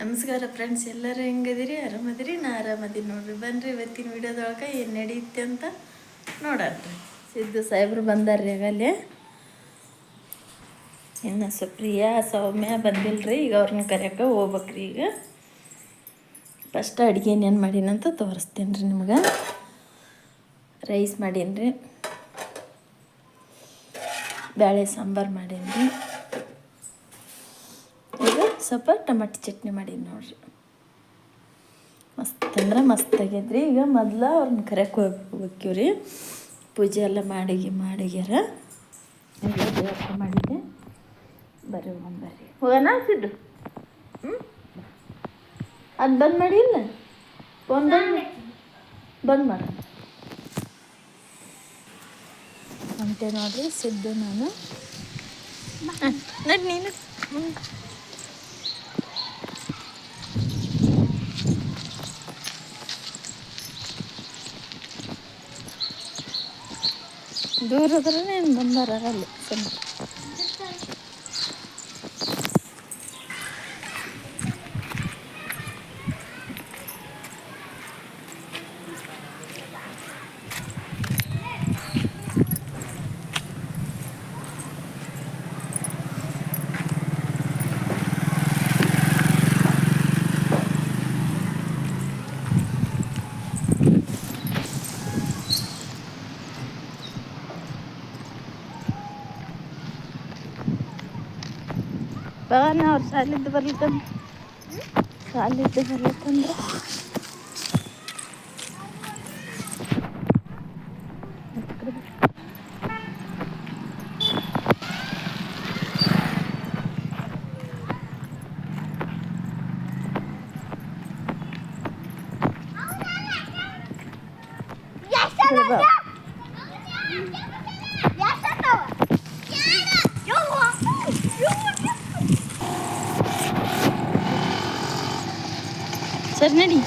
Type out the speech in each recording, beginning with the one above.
ನಮಸ್ಕಾರ ಫ್ರೆಂಡ್ಸ್ ಎಲ್ಲರೂ ಹೆಂಗದಿರಿ ಆರಾಮದಿರಿ? ನಾ ಆರಾಮದೀನಿ ನೋಡ್ರಿ. ಬನ್ರಿ, ಇವತ್ತಿನ ವಿಡಿಯೋದೊಳಗೆ ಏನು ನಡೆಯುತ್ತೆ ಅಂತ ನೋಡ್ರಿ ಸಿದ್ದು ಸಾಹೇಬ್ರು ಬಂದಾರ್ರಿ ಆಗಲ್ಲೇ ಇನ್ನು ಸುಪ್ರಿಯಾ, ಸೌಮ್ಯ ಬಂದಿಲ್ಲರಿ ಈಗ ಅವ್ರನ್ನ ಕರೆಯೋಕೆ ಹೋಗ್ಬೇಕ್ರಿ ಈಗ. ಫಸ್ಟ್ ಅಡುಗೆ ಏನೇನು ಮಾಡೀನಂತ ತೋರಿಸ್ತೀನಿ ರೀ ನಿಮ್ಗೆ. ರೈಸ್ ಮಾಡೀನಿ ರೀ ಬೇಳೆ ಸಾಂಬಾರು ಮಾಡೀನಿ ರೀ ಸ್ವಲ್ಪ ಟೊಮೆಟೊ ಚಟ್ನಿ ಮಾಡೀನಿ ನೋಡ್ರಿ. ಮಸ್ತ್ ಅಂದ್ರೆ ಮಸ್ತ್ ಆಗ್ಯದ್ರಿ ಈಗ ಮೊದ್ಲು ಅವ್ರನ್ನ ಕರೆಯಕ್ಕೆ ಹೋಗ್ಬೇಕಿವ್ ರೀ ಪೂಜೆ ಎಲ್ಲ ಮಾಡಿಗೆ ಮಾಡಿಗ್ಯಾರ. ಮಾಡಿದ್ದೆ. ಬರ್ರಿ ಹೋಗೋಣ ಬರ್ರಿ. ಹೋಗೋಣ ಸಿದ್ದು ಹ್ಞೂ ಅದು ಬಂದ್ ಮಾಡಿ ಇಲ್ಲ? ಫೋನ್ ಬಂದ್ ಬಂದ್ ಮಾಡ. ಹೊಂಟೆ ನೋಡ್ರಿ ಸಿದ್ದು ನಾನು. ನೀನು. ನೀನು ಹ್ಞೂ ದೂರ ಹೋದ್ರೆ ಏನು ಬಂದಾರ ಅಲ್ಲಿ ಸಣ್ಣ بغانا ورسال الدبر لكم رسال الدبر لكم Yeah. أجنبي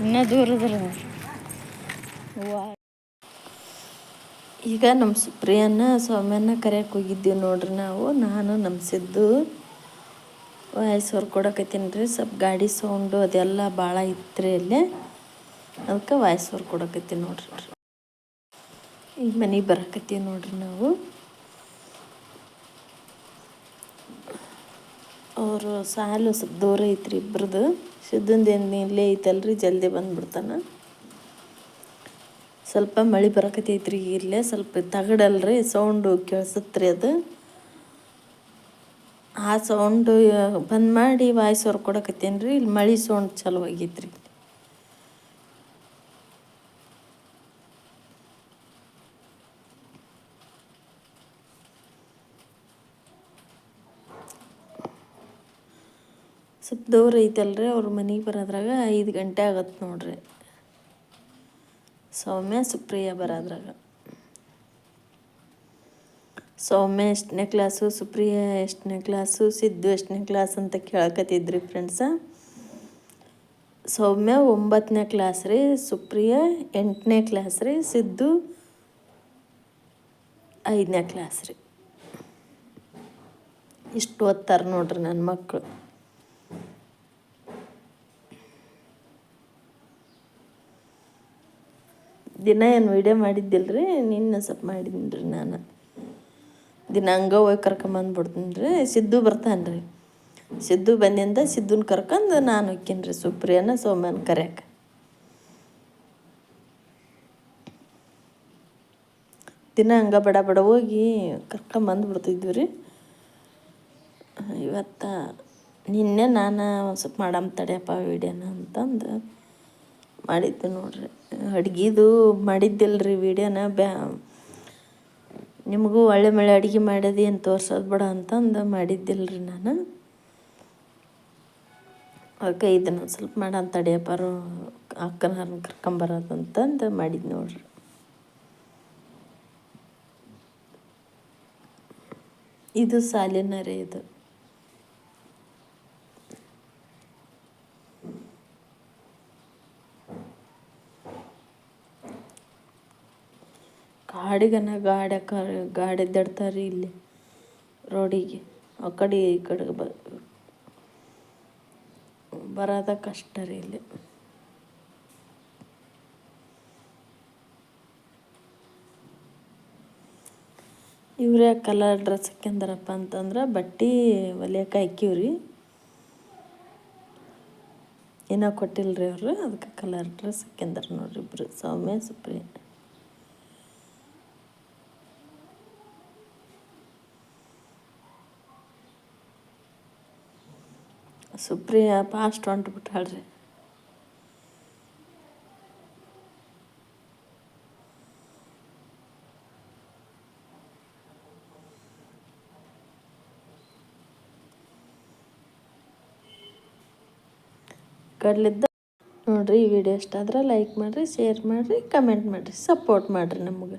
ندور ندور ಈಗ ನಮ್ಮ ಸುಪ್ರಿಯನ್ನ ಸ್ವಾಮಿಯನ್ನ ಕರೆಯಕ್ಕೆ ಹೋಗಿದ್ದೀವಿ ನೋಡ್ರಿ ನಾವು. ನಾನು ನಮ್ಮ ಸಿದ್ದು ವಾಯ್ಸ್ ಹೊರ್ ಕೊಡಕತ್ತೀನಿ ರೀ ಸ್ವಲ್ಪ ಗಾಡಿ ಸೌಂಡು ಅದೆಲ್ಲ ಭಾಳ ಇತ್ತು ಅಲ್ಲೇ. ಅದಕ್ಕೆ ವಾಯ್ಸ್ ಹೊರ್ ಕೊಡಕತ್ತೀನಿ ನೋಡ್ರಿ. ಈಗ ಮನೆಗೆ ಬರಕತ್ತೀವಿ ನೋಡ್ರಿ ನಾವು. ಅವರು ಸಾಲು ಸ್ವಲ್ಪ ದೂರ ಐತ್ರಿ ಇಬ್ರದ್ದು ಸಿದ್ದಂದು ಏನು ಇಲ್ಲೇ ಐತಲ್ರಿ, ಜಲ್ದಿ ಬಂದ್ಬಿಡ್ತಾನೆ. ಸ್ವಲ್ಪ ಮಳೆ ಬರಕತ್ತೈತ್ರಿ ಇಲ್ಲೇ ಸ್ವಲ್ಪ ತಗಡಲ್ರಿ ಸೌಂಡು ಕೇಳಿಸತ್ರಿ ಅದು. ಆ ಸೌಂಡು ಬಂದ್ ಮಾಡಿ ವಾಯ್ಸ್ ಹೊರ ಕೊಡಕತ್ತೇನ್ರಿ, ಇಲ್ಲಿ ಮಳೆ ಸೌಂಡ್ ಚಲೋ ಆಗೈತ್ರಿ. ಸ್ವಲ್ಪ ದೂರ ಐತಲ್ರಿ, ಅವ್ರ ಮನೆಗೆ ಬರೋದ್ರಾಗ ಐದು ಗಂಟೆ ಆಗತ್ತೆ ನೋಡ್ರಿ. ಸೌಮ್ಯ, ಸುಪ್ರಿಯ ಬರೋದ್ರಾಗ ಸೌಮ್ಯ ಎಷ್ಟನೇ ಕ್ಲಾಸು ಸುಪ್ರಿಯ ಎಷ್ಟನೇ ಕ್ಲಾಸು ಸಿದ್ದು ಎಷ್ಟನೇ ಕ್ಲಾಸ್ ಅಂತ ಕೇಳಕತ್ತಿದ್ರಿ ಫ್ರೆಂಡ್ಸ ಸೌಮ್ಯ ಒಂಬತ್ತನೇ ಕ್ಲಾಸ್ ರೀ, ಸುಪ್ರಿಯ ಎಂಟನೇ ಕ್ಲಾಸ್ ರೀ, ಸಿದ್ದು ಐದನೇ ಕ್ಲಾಸ್ ರೀ. ಇಷ್ಟು ಓದ್ತಾರೆ ನೋಡ್ರಿ ನನ್ನ ಮಕ್ಕಳು ದಿನ ಏನು ವೀಡಿಯೋ ಮಾಡಿದ್ದಿಲ್ರಿ? ನಿನ್ನ ಸ್ವಲ್ಪ ಮಾಡಿದ್ದೀನಿ ರೀ ನಾನು. ದಿನ ಹಂಗೆ ಹೋಗಿ ಕರ್ಕೊಂಬಂದ್ಬಿಡ್ತೀನಿ ರೀ ಸಿದ್ದು ಬರ್ತಾನೆ ರೀ ಸಿದ್ದು ಬಂದಿಂದ ಸಿದ್ದುನ ಕರ್ಕೊಂಡು ನಾನು ಹೊಕ್ಕೀನಿ ರೀ ಸುಪ್ರಿಯನ ಸೋಮ್ಯನ ಕರೆಯಕ್ಕೆ ದಿನ ಹಂಗೆ ಬಡ ಬಡ ಹೋಗಿ ಕರ್ಕೊಂಬಂದ್ಬಿಡ್ತಿದ್ವಿ ರೀ ಇವತ್ತು ನಿನ್ನೆ ನಾನು ಒಂದು ಸ್ವಲ್ಪ ಮಾಡಮ್ಮ ತಡೆಯಪ್ಪ ವೀಡಿಯೋನ ಅಂತಂದು. ಮಾಡಿದ್ದೆ ನೋಡ್ರಿ. ಅಡ್ಗಿದು ಮಾಡಿದ್ದಿಲ್ರಿ ವಿಡಿಯೋನ ಬ್ಯಾ, ನಿಮಗೂ ಒಳ್ಳೆ ಮಳೆ ಅಡುಗೆ ಮಾಡೋದು ಏನು ತೋರ್ಸೋದು ಬಿಡ ಅಂತಂದು ಮಾಡಿದ್ದಿಲ್ರಿ ನಾನು. ಅದಕ್ಕೆ ಇದನ್ನು ಸ್ವಲ್ಪ ಮಾಡೋಣ ತಡಿಯಪ್ಪಾರು ಅಕ್ಕನ ಕರ್ಕೊಂಬರೋದು ಅಂತಂದು ಮಾಡಿದ್ದು ನೋಡ್ರಿ. ಇದು ಸಾಲಿನ ರೀ ಇದು. ಗಾಡಿಗನ ಗಾಡಿ ಗಾಡಿ ಎದ್ದಾಡ್ತಾರೆ ಇಲ್ಲಿ, ರೋಡಿಗೆ. ಆ ಕಡೆ, ಈ ಕಡೆ ಬ, ಬರೋದ ಕಷ್ಟ ರೀ ಇಲ್ಲಿ. ಇವ್ರೇ ಕಲರ್ ಡ್ರೆಸ್ ಹಾಕ್ಯಂದಾರಪ್ಪ ಅಂತಂದ್ರೆ ಬಟ್ಟೆ ಹೊಲಿಯಕ್ಕೆ ಹಾಕಿವ್ರಿ ಏನೋ ರೀ ಅವರು, ಅದಕ್ಕೆ ಕಲರ್ ಡ್ರೆಸ್ ಹಾಕ್ಯಂದಾರ ನೋಡ್ರಿ ಇಬ್ಬರು ಸೌಮ್ಯ, ಸುಪ್ರಿಯ. ಸುಪ್ರಿಯ ಫಾಸ್ಟ್ ಹೊಂಟ್ಬಿಟ್ಟಾಳ್ರಿ ಕಡ್ಲಿದ್ದ ನೋಡ್ರಿ ಈ ವಿಡಿಯೋ ಇಷ್ಟ ಆದ್ರೆ ಲೈಕ್ ಮಾಡಿರಿ, ಶೇರ್ ಮಾಡಿರಿ, ಕಮೆಂಟ್ ಮಾಡಿರಿ, ಸಪೋರ್ಟ್ ಮಾಡಿರಿ ನಮಗೆ.